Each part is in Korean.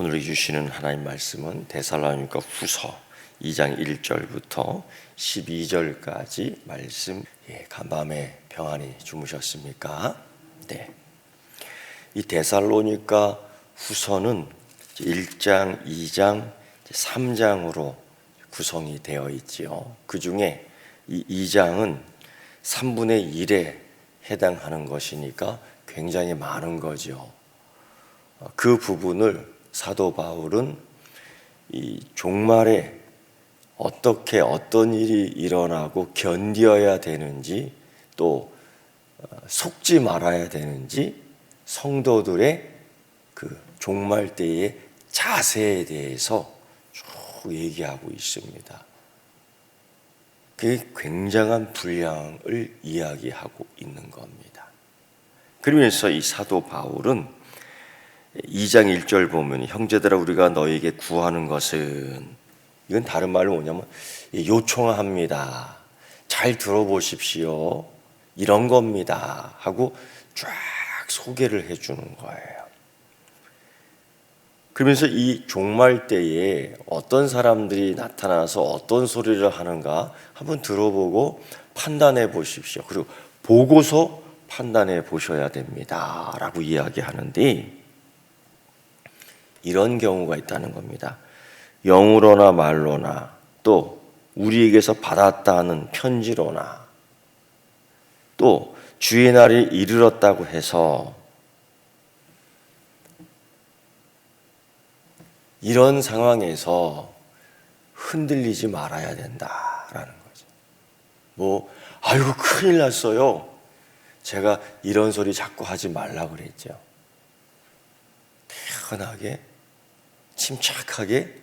오늘 주시는 하나님 말씀은 데살로니가 후서 2장 1절부터 12절까지 말씀. 예, 간밤에 평안히 주무셨습니까? 네. 이 데살로니가 후서는 1장, 2장, 3장으로 구성이 되어 있지요. 그 중에 이 2장은 3분의 1에 해당하는 것이니까 굉장히 많은 거죠. 그 부분을 사도 바울은 이 종말에 어떻게 어떤 일이 일어나고 견뎌야 되는지 또 어, 속지 말아야 되는지 성도들의 그 종말 때의 자세에 대해서 쭉 얘기하고 있습니다. 그게 굉장한 분량을 이야기하고 있는 겁니다. 그러면서 이 사도 바울은 2장 1절 보면 형제들아 우리가 너에게 구하는 것은 이건 다른 말로 뭐냐면 요청합니다. 잘 들어보십시오. 이런 겁니다. 하고 쫙 소개를 해 주는 거예요. 그러면서 이 종말 때에 어떤 사람들이 나타나서 어떤 소리를 하는가 한번 들어보고 판단해 보십시오. 그리고 보고서 판단해 보셔야 됩니다. 라고 이야기하는데 이런 경우가 있다는 겁니다. 영으로나 말로나 또 우리에게서 받았다 는 편지로나 또 주의 날이 이르렀다고 해서 이런 상황에서 흔들리지 말아야 된다라는 거죠. 뭐 아이고 큰일 났어요. 제가 이런 소리 자꾸 하지 말라 그랬죠. 편하게 침착하게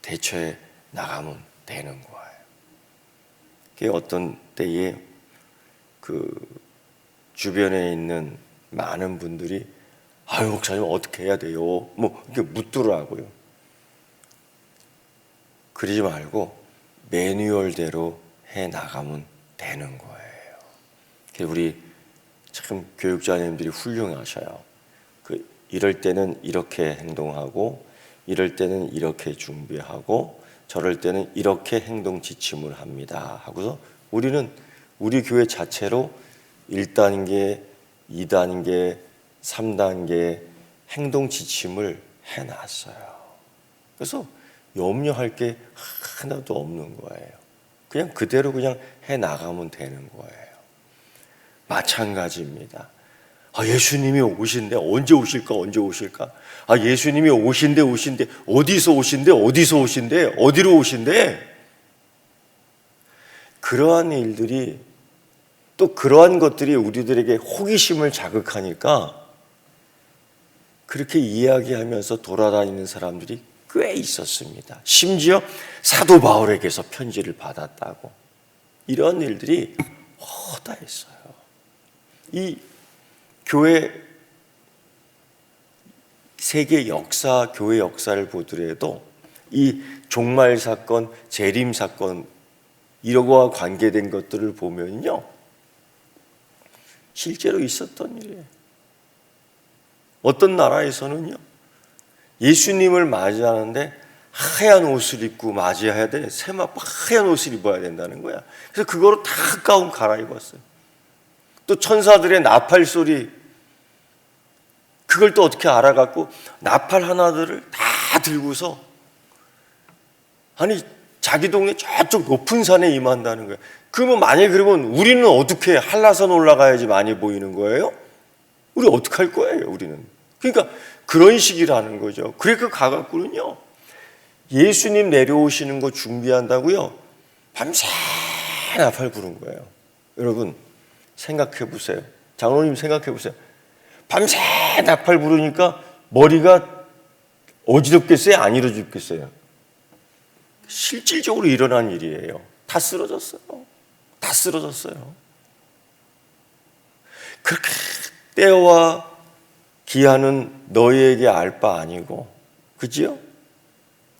대처해 나가면 되는 거예요. 그게 어떤 때에 그 주변에 있는 많은 분들이 아유 목사님 어떻게 해야 돼요? 뭐 이렇게 묻더라고요. 그러지 말고 매뉴얼대로 해 나가면 되는 거예요. 우리 참 교육자님들이 훌륭하셔요. 그 이럴 때는 이렇게 행동하고 이럴 때는 이렇게 준비하고 저럴 때는 이렇게 행동 지침을 합니다. 하고서 우리는 우리 교회 자체로 1단계, 2단계, 3단계 행동 지침을 해 놨어요. 그래서 염려할 게 하나도 없는 거예요. 그냥 그대로 그냥 해 나가면 되는 거예요. 마찬가지입니다. 아, 예수님이 오신데 언제 오실까 언제 오실까? 아, 예수님이 오신데 오신데 어디서 오신데 어디서 오신데 어디로 오신데? 그러한 일들이 또 그러한 것들이 우리들에게 호기심을 자극하니까 그렇게 이야기하면서 돌아다니는 사람들이 꽤 있었습니다. 심지어 사도 바울에게서 편지를 받았다고 이런 일들이 허다했어요. 이 교회 세계 역사, 교회 역사를 보더라도 이 종말 사건, 재림 사건 이러고와 관계된 것들을 보면요. 실제로 있었던 일이에요. 어떤 나라에서는요. 예수님을 맞이하는데 하얀 옷을 입고 맞이해야 돼. 세마 하얀 옷을 입어야 된다는 거야. 그래서 그거로 다 가운 갈아입었어요. 또 천사들의 나팔 소리 그걸 또 어떻게 알아갖고 나팔 하나들을 다 들고서 아니 자기 동네 저쪽 높은 산에 임한다는 거예요. 그러면 만약에 그러면 우리는 어떻게 한라산 올라가야지 많이 보이는 거예요? 우리 어떻게 할 거예요, 우리는? 그러니까 그런 식이라는 거죠. 그러니까 가갖고는요, 예수님 내려오시는 거 준비한다고요, 밤새 나팔 부른 거예요. 여러분, 생각해 보세요. 장로님 생각해 보세요. 밤새 나팔 부르니까 머리가 어지럽겠어요? 안 이루어졌겠어요? 실질적으로 일어난 일이에요. 다 쓰러졌어요. 다 쓰러졌어요. 그렇게 때와 기한은 너희에게 알 바 아니고, 그지요?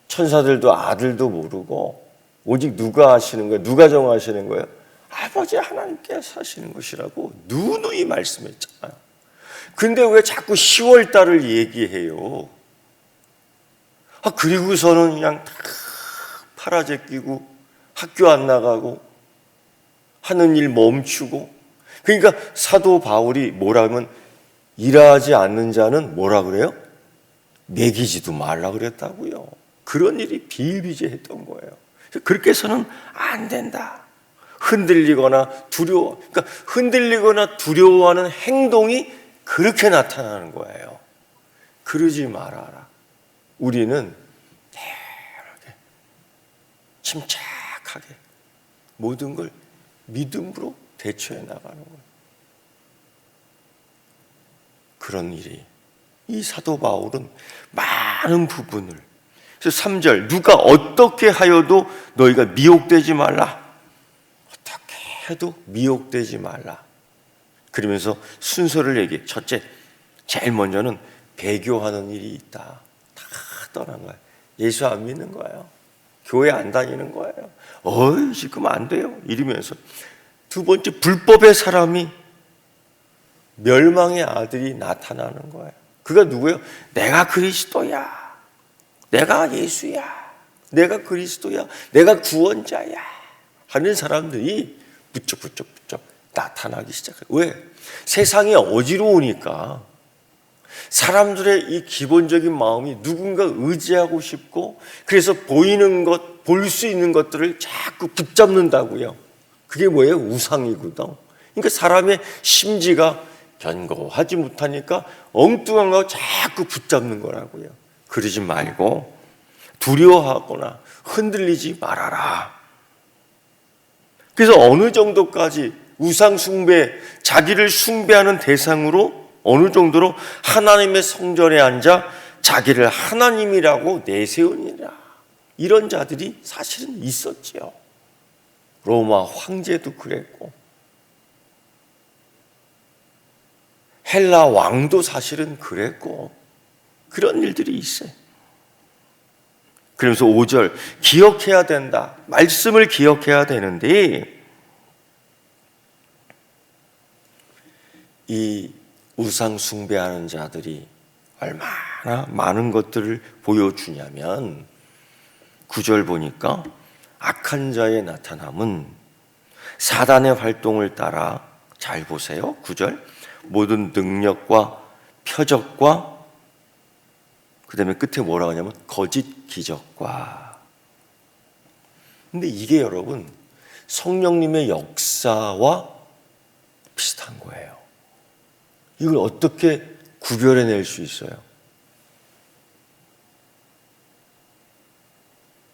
천사들도 아들도 모르고, 오직 누가 하시는 거예요? 누가 정하시는 거예요? 아버지 하나님께서 하시는 것이라고 누누이 말씀했잖아요. 근데 왜 자꾸 10월 달을 얘기해요? 아, 그리고서는 그냥 다 팔아제끼고 학교 안 나가고 하는 일 멈추고 그러니까 사도 바울이 뭐라면 일하지 않는 자는 뭐라 그래요? 매기지도 말라 그랬다고요. 그런 일이 비일비재했던 거예요. 그렇게 해서는 안 된다. 흔들리거나 두려워. 그러니까 흔들리거나 두려워하는 행동이 그렇게 나타나는 거예요. 그러지 말아라. 우리는 대하게 침착하게 모든 걸 믿음으로 대처해 나가는 거예요. 그런 일이 이 사도 바울은 많은 부분을 그래서 3절 누가 어떻게 하여도 너희가 미혹되지 말라. 해도 미혹되지 말라. 그러면서 순서를 얘기해. 첫째, 제일 먼저는 배교하는 일이 있다. 다 떠난 거야. 예수 안 믿는 거예요. 교회 안 다니는 거예요. 어이, 지금 안 돼요. 이러면서. 두 번째, 불법의 사람이 멸망의 아들이 나타나는 거예요. 그가 누구예요? 내가 그리스도야. 내가 예수야. 내가 그리스도야. 내가 구원자야. 하는 사람들이 부쩍부쩍부쩍 나타나기 시작해요. 왜? 세상이 어지러우니까 사람들의 이 기본적인 마음이 누군가 의지하고 싶고 그래서 보이는 것, 볼 수 있는 것들을 자꾸 붙잡는다고요. 그게 뭐예요? 우상이거든. 그러니까 사람의 심지가 견고하지 못하니까 엉뚱한 거 자꾸 붙잡는 거라고요. 그러지 말고 두려워하거나 흔들리지 말아라. 그래서 어느 정도까지 우상 숭배, 자기를 숭배하는 대상으로 어느 정도로 하나님의 성전에 앉아 자기를 하나님이라고 내세우니라. 이런 자들이 사실은 있었지요. 로마 황제도 그랬고, 헬라 왕도 사실은 그랬고, 그런 일들이 있어요. 그러면서 5절, 기억해야 된다. 말씀을 기억해야 되는데, 이 우상 숭배하는 자들이 얼마나 많은 것들을 보여주냐면, 9절 보니까 악한 자의 나타남은 사단의 활동을 따라 잘 보세요. 9절. 모든 능력과 표적과 그 다음에 끝에 뭐라고 하냐면 거짓 기적과 근데 이게 여러분 성령님의 역사와 비슷한 거예요. 이걸 어떻게 구별해낼 수 있어요?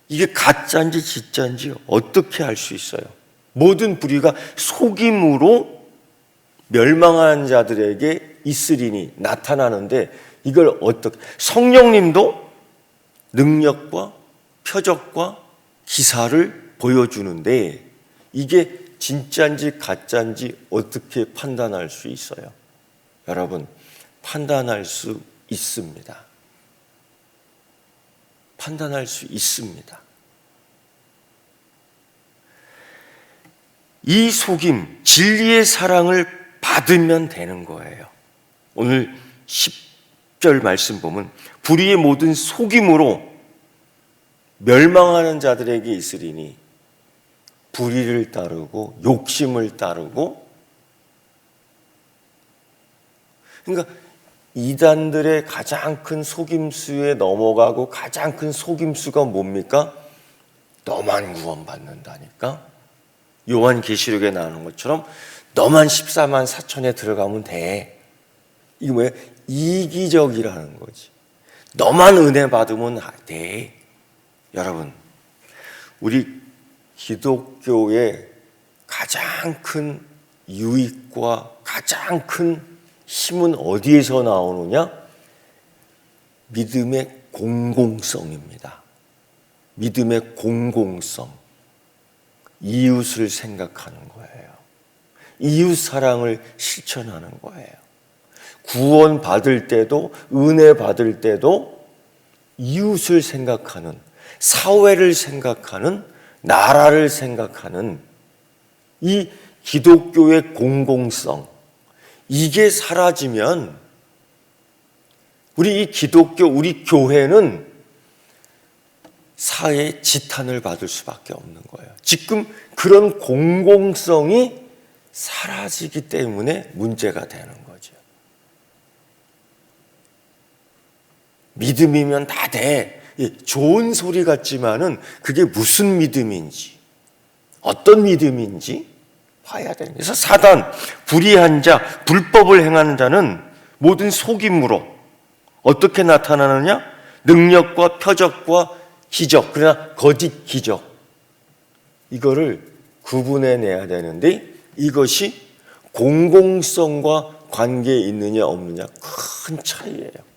이게 가짜인지 진짜인지 어떻게 알 수 있어요? 모든 불의가 속임으로 멸망한 자들에게 있으리니 나타나는데 이걸 어떻게 성령님도 능력과 표적과 기사를 보여주는데 이게 진짜인지 가짜인지 어떻게 판단할 수 있어요? 여러분 판단할 수 있습니다. 판단할 수 있습니다. 이 속임, 진리의 사랑을 받으면 되는 거예요. 오늘 10절 말씀 보면 불의의 모든 속임으로 멸망하는 자들에게 있으리니 불의를 따르고 욕심을 따르고 그러니까 이단들의 가장 큰 속임수에 넘어가고 가장 큰 속임수가 뭡니까? 너만 구원받는다니까. 요한 계시록에 나오는 것처럼 너만 14만 4천에 들어가면 돼. 이게 뭐야? 이기적이라는 거지. 너만 은혜 받으면 돼. 여러분, 우리 기독교의 가장 큰 유익과 가장 큰 힘은 어디에서 나오느냐? 믿음의 공공성입니다. 믿음의 공공성. 이웃을 생각하는 거예요. 이웃 사랑을 실천하는 거예요. 구원 받을 때도, 은혜 받을 때도 이웃을 생각하는, 사회를 생각하는, 나라를 생각하는 이 기독교의 공공성, 이게 사라지면 우리 이 기독교, 우리 교회는 사회의 지탄을 받을 수밖에 없는 거예요. 지금 그런 공공성이 사라지기 때문에 문제가 되는 거죠. 믿음이면 다 돼. 예, 좋은 소리 같지만은 그게 무슨 믿음인지, 어떤 믿음인지 봐야 되는. 그래서 사단, 불의한 자, 불법을 행하는 자는 모든 속임으로 어떻게 나타나느냐? 능력과 표적과 기적, 그러나 거짓 기적. 이거를 구분해 내야 되는데 이것이 공공성과 관계에 있느냐 없느냐 큰 차이예요.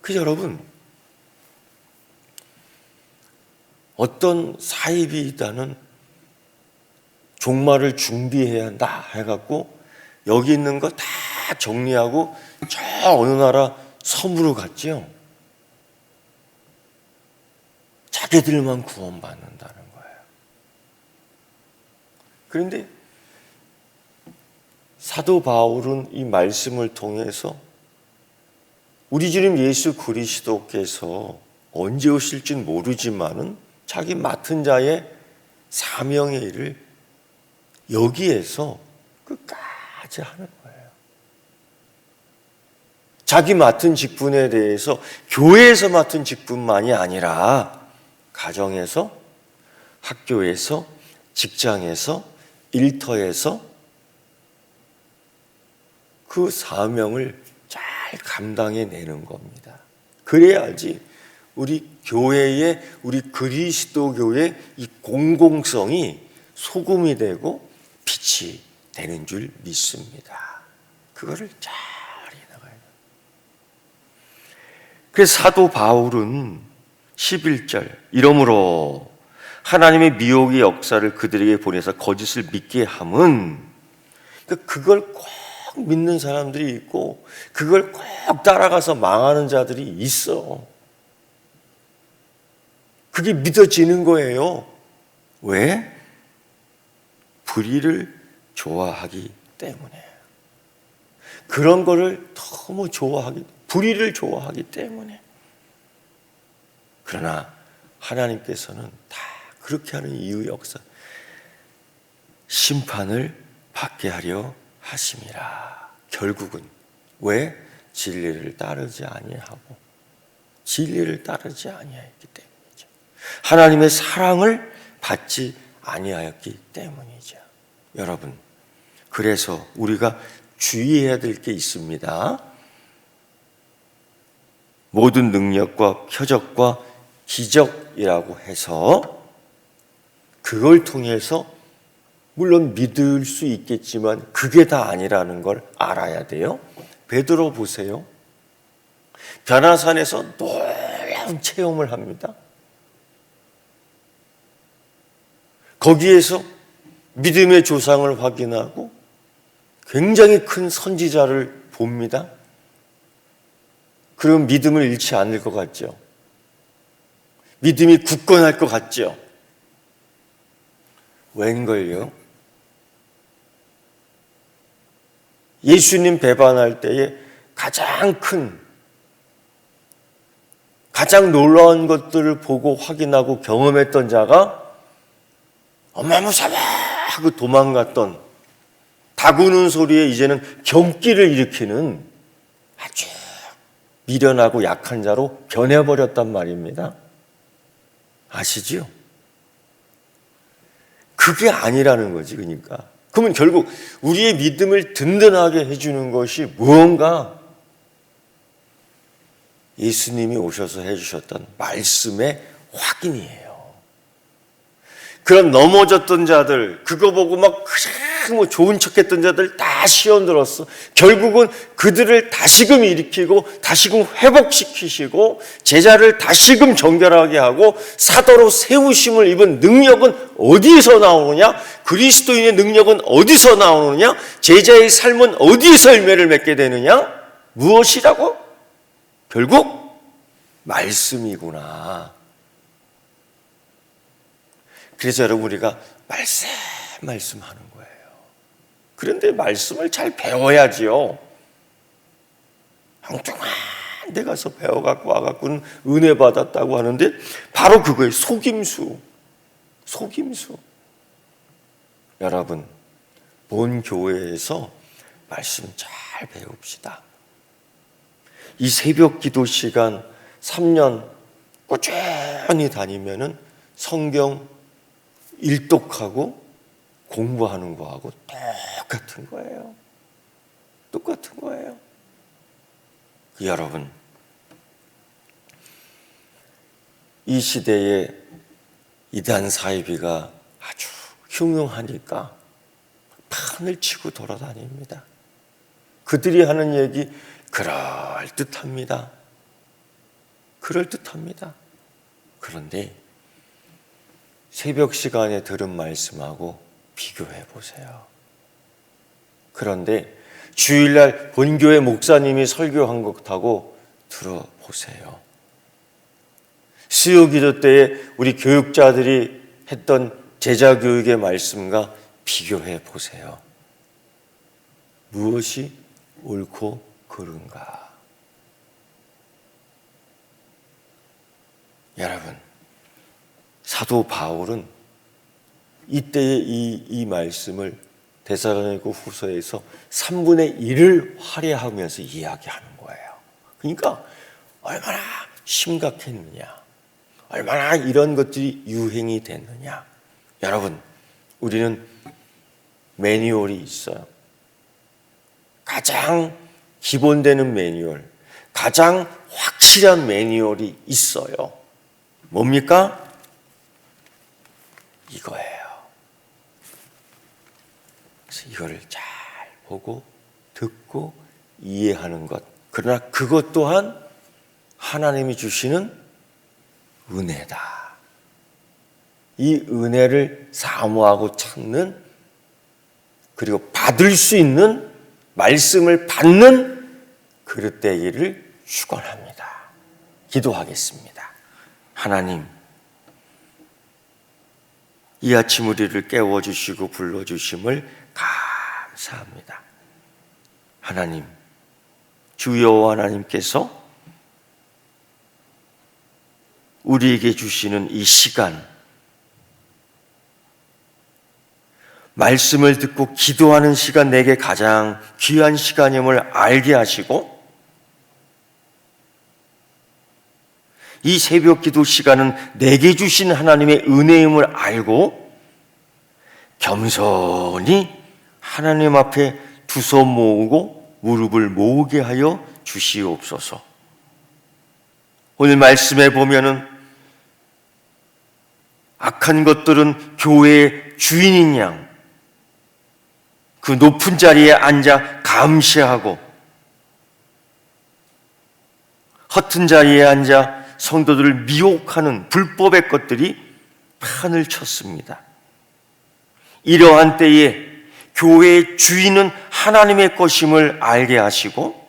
그래서 여러분 어떤 사입이 있다는 종말을 준비해야 한다 해갖고 여기 있는 거 다 정리하고 저 어느 나라 섬으로 갔죠. 자기들만 구원받는다는 거예요. 그런데 사도 바울은 이 말씀을 통해서 우리 주님 예수 그리스도께서 언제 오실진 모르지만은 자기 맡은 자의 사명의 일을 여기에서 끝까지 하는 거예요. 자기 맡은 직분에 대해서 교회에서 맡은 직분만이 아니라 가정에서 학교에서 직장에서 일터에서 그 사명을 잘 감당해 내는 겁니다. 그래야지 우리 교회의 우리 그리스도 교의 이 공공성이 소금이 되고 빛이 되는 줄 믿습니다. 그거를 잘 해나가야 돼요. 그래서 사도 바울은 11절 이러므로 하나님의 미혹의 역사를 그들에게 보내서 거짓을 믿게 함은 그러니까 그걸 꼭 믿는 사람들이 있고 그걸 꼭 따라가서 망하는 자들이 있어. 그게 믿어지는 거예요. 왜? 불의를 좋아하기 때문에. 그런 거를 너무 좋아하기, 불의를 좋아하기 때문에. 그러나 하나님께서는 다 그렇게 하는 이유 역사, 심판을 받게 하려 하심이라. 결국은 왜 진리를 따르지 아니하고 진리를 따르지 아니하였기 때문이죠. 하나님의 사랑을 받지 아니하였기 때문이죠. 여러분, 그래서 우리가 주의해야 될 게 있습니다. 모든 능력과 표적과 기적이라고 해서 그걸 통해서 물론 믿을 수 있겠지만 그게 다 아니라는 걸 알아야 돼요. 베드로 보세요. 변화산에서 놀라운 체험을 합니다. 거기에서 믿음의 조상을 확인하고 굉장히 큰 선지자를 봅니다. 그럼 믿음을 잃지 않을 것 같죠. 믿음이 굳건할 것 같죠. 웬걸요? 예수님 배반할 때에 가장 큰, 가장 놀라운 것들을 보고 확인하고 경험했던 자가 어마무사마 하고 도망갔던 다구는 소리에 이제는 경기를 일으키는 아주 미련하고 약한 자로 변해버렸단 말입니다. 아시지요? 그게 아니라는 거지, 그러니까. 그러면 결국 우리의 믿음을 든든하게 해주는 것이 무언가 예수님이 오셔서 해주셨던 말씀의 확인이에요. 그런 넘어졌던 자들, 그거 보고 막, 뭐 좋은 척 했던 자들 다 시험 들었어. 결국은 그들을 다시금 일으키고, 다시금 회복시키시고, 제자를 다시금 정결하게 하고, 사도로 세우심을 입은 능력은 어디에서 나오느냐? 그리스도인의 능력은 어디서 나오느냐? 제자의 삶은 어디에서 열매를 맺게 되느냐? 무엇이라고? 결국, 말씀이구나. 그래서 여러분 우리가 말씀 말씀하는. 그런데 말씀을 잘 배워야지요. 엉뚱한 데 가서 배워갖고 와갖고는 은혜 받았다고 하는데 바로 그거예요. 속임수. 속임수. 여러분, 본 교회에서 말씀 잘 배웁시다. 이 새벽 기도 시간 3년 꾸준히 다니면은 성경 일독하고 공부하는 거하고 똑같은 거예요. 똑같은 거예요. 그 여러분, 이 시대에 이단 사이비가 아주 흉흉하니까 판을 치고 돌아다닙니다. 그들이 하는 얘기 그럴 듯합니다. 그럴 듯합니다. 그런데 새벽 시간에 들은 말씀하고 비교해 보세요. 그런데 주일날 본교회 목사님이 설교한 것하고 들어보세요. 수요 기도 때에 우리 교육자들이 했던 제자 교육의 말씀과 비교해 보세요. 무엇이 옳고 그른가? 여러분, 사도 바울은 이때의 이, 이 말씀을 데살로니가 후서에서 3분의 1을 할애하면서 이야기하는 거예요. 그러니까 얼마나 심각했느냐. 얼마나 이런 것들이 유행이 됐느냐. 여러분, 우리는 매뉴얼이 있어요. 가장 기본되는 매뉴얼, 가장 확실한 매뉴얼이 있어요. 뭡니까? 이거예요. 그래서 이거를 잘 보고 듣고 이해하는 것. 그러나 그것 또한 하나님이 주시는 은혜다. 이 은혜를 사모하고 찾는 그리고 받을 수 있는 말씀을 받는 그릇 되기를 축원합니다. 기도하겠습니다. 하나님 이 아침 우리를 깨워 주시고 불러 주심을 감사합니다. 하나님 주여 하나님께서 우리에게 주시는 이 시간 말씀을 듣고 기도하는 시간 내게 가장 귀한 시간임을 알게 하시고 이 새벽 기도 시간은 내게 주신 하나님의 은혜임을 알고 겸손히 하나님 앞에 두 손 모으고 무릎을 모으게 하여 주시옵소서. 오늘 말씀에 보면은 악한 것들은 교회의 주인인 양, 그 높은 자리에 앉아 감시하고 허튼 자리에 앉아 성도들을 미혹하는 불법의 것들이 판을 쳤습니다. 이러한 때에 교회의 주인은 하나님의 것임을 알게 하시고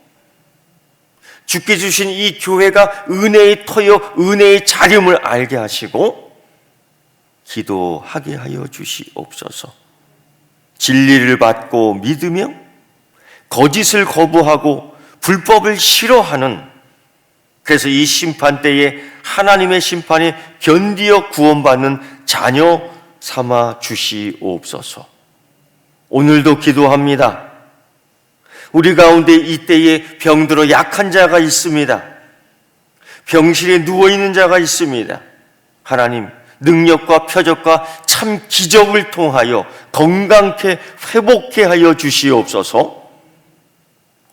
주께 주신 이 교회가 은혜의 터여 은혜의 자림을 알게 하시고 기도하게 하여 주시옵소서. 진리를 받고 믿으며 거짓을 거부하고 불법을 싫어하는 그래서 이 심판 때에 하나님의 심판에 견디어 구원받는 자녀 삼아 주시옵소서. 오늘도 기도합니다. 우리 가운데 이때에 병들어 약한 자가 있습니다. 병실에 누워 있는 자가 있습니다. 하나님, 능력과 표적과 참 기적을 통하여 건강케 회복케 하여 주시옵소서.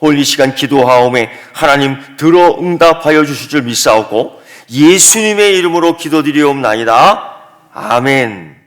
오늘 이 시간 기도하오매 하나님 들어 응답하여 주실 줄 믿사오고 예수님의 이름으로 기도드리옵나이다. 아멘.